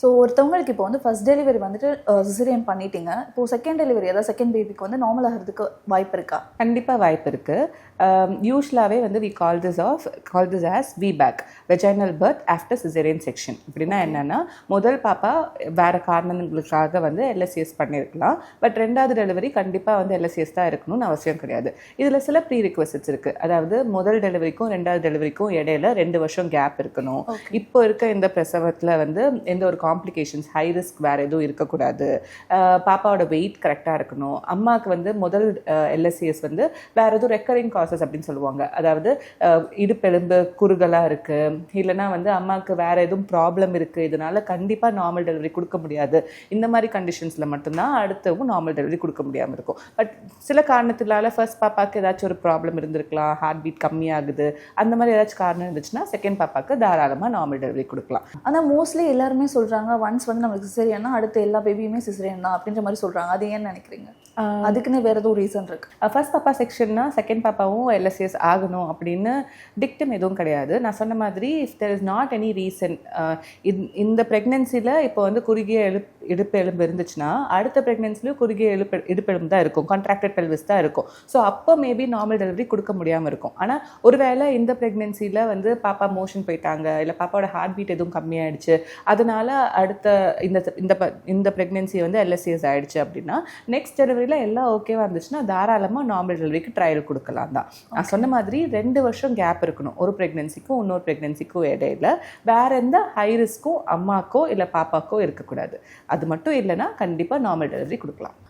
So ஒருத்தவங்களுக்கு இப்போ வந்து ஃபர்ஸ்ட் டெலிவரி வந்துட்டு சிசரியன் பண்ணிட்டீங்க. இப்போ செகண்ட் டெலிவரி அதாவது செகண்ட் பேபிக்கு வந்து நார்மல் ஆகிறதுக்கு வாய்ப்பு இருக்கா? கண்டிப்பாக வாய்ப்பு இருக்குது யூஸ்வலாகவே வந்து we call this of call this as VBAC vaginal birth after caesarean section அப்படின்னா என்னென்னா முதல் பாப்பா வேறு காரணங்களுக்காக வந்து எல்எஸ்சிஎஸ் பண்ணியிருக்கலாம் பட் ரெண்டாவது டெலிவரி கண்டிப்பாக வந்து எல்எஸ்சிஎஸ் தான் இருக்கணும்னு அவசியம் கிடையாது. இதில் சில ப்ரீ ரிக்வஸ்ட்ஸ் இருக்குது அதாவது முதல் டெலிவரிக்கும் ரெண்டாவது டெலிவரிக்கும் இடையில ரெண்டு வருஷம் கேப் இருக்கணும். இப்போ இருக்க இந்த பிரசவத்தில் வந்து எந்த ஒரு காம்ப்ளிகேஷன்ஸ் ஹை ரிஸ்க் வேறு எதுவும் இருக்கக்கூடாது. பாப்பாவோட வெயிட் கரெக்டாக இருக்கணும். அம்மாவுக்கு வந்து முதல் எல்எஸ்சிஎஸ் வந்து வேறு எதுவும் ரெக்கரிங் காசஸ் அப்படின்னு சொல்லுவாங்க. அதாவது இடுப்பெலும்பு குறுகலாக இருக்குது இல்லைன்னா வந்து அம்மாவுக்கு வேறு எதுவும் ப்ராப்ளம் இருக்குது இதனால் கண்டிப்பாக நார்மல் டெலிவரி கொடுக்க முடியாது. இந்த மாதிரி கண்டிஷன்ஸில் மட்டும்தான் அடுத்தவும் நார்மல் டெலிவரி கொடுக்க முடியாமல் இருக்கும். பட் சில காரணத்தினால ஃபர்ஸ்ட் பாப்பாவுக்கு ஏதாச்சும் ஒரு ப்ராப்ளம் இருந்திருக்கலாம். ஹார்ட் பீட் கம்மியாகுது. அந்த மாதிரி ஏதாச்சும் காரணம் இருந்துச்சுன்னா செகண்ட் பாப்பாவுக்கு தாராளமாக நார்மல் டெலிவரி கொடுக்கலாம். ஆனால் மோஸ்ட்லி எல்லாருமே சொல்றாங்க ஒன்ஸ் வந்து நமக்கு சிசரியன்னா அடுத்த எல்லா பேபியுமே சிசரியன் தான் அப்படின்ற மாதிரி சொல்றாங்க. அது ஏன்னு நினைக்கிறீங்க? அதுக்குன்னு வேற எதுவும் ரீசன் இருக்கு. ஃபர்ஸ்ட் பாப்பா செக்ஷன்னா செகண்ட் பாப்பாவும் எல்எஸ்எஸ் ஆகணும் அப்படின்னு டிக்டம் எதுவும் கிடையாது. நான் சொன்ன மாதிரி if there is not any reason இந்த ப்ரெக்னென்சியில் இப்போ வந்து குறுகிய எழுப் இடுப்பு எலும்பு இருந்துச்சுன்னா அடுத்த ப்ரெக்னென்சிலையும் குறுகிய எழுப்பு இடுப்பெலும்பு தான் இருக்கும். கான்ட்ராக்டட் பெல்விஸ் தான் இருக்கும். ஸோ அப்போ மேபி நார்மல் டெலிவரி கொடுக்க முடியாமல் இருக்கும். ஆனால் ஒருவேளை இந்த ப்ரெக்னென்சியில் வந்து பாப்பா மோஷன் போயிட்டாங்க இல்லை பாப்பாவோட ஹார்ட் பீட் எதுவும் கம்மியாயிடுச்சு அதனால அடுத்த இந்த இந்த இந்த ப்ரெக்னென்சி வந்து எல்எஸ்சிஎஸ் ஆயிடுச்சு அப்படின்னா நெக்ஸ்ட் டெலிவரியில் எல்லாம் ஓகேவா இருந்துச்சுன்னா தாராளமாக நார்மல் டெலிவரிக்கு ட்ரையல் கொடுக்கலாம் தான். நான் சொன்ன மாதிரி ரெண்டு வருஷம் கேப் இருக்கணும். ஒரு ப்ரெக்னென்சிக்கும் இன்னொரு ப்ரெக்னென்சிக்கும் இடையில. வேற எந்த ஹை ரிஸ்க்கும் அம்மாக்கோ இல்லை பாப்பாக்கோ இருக்கக்கூடாது. அது மட்டும் இல்லைன்னா கண்டிப்பாக நார்மல் டெலிவரி கொடுக்கலாம்.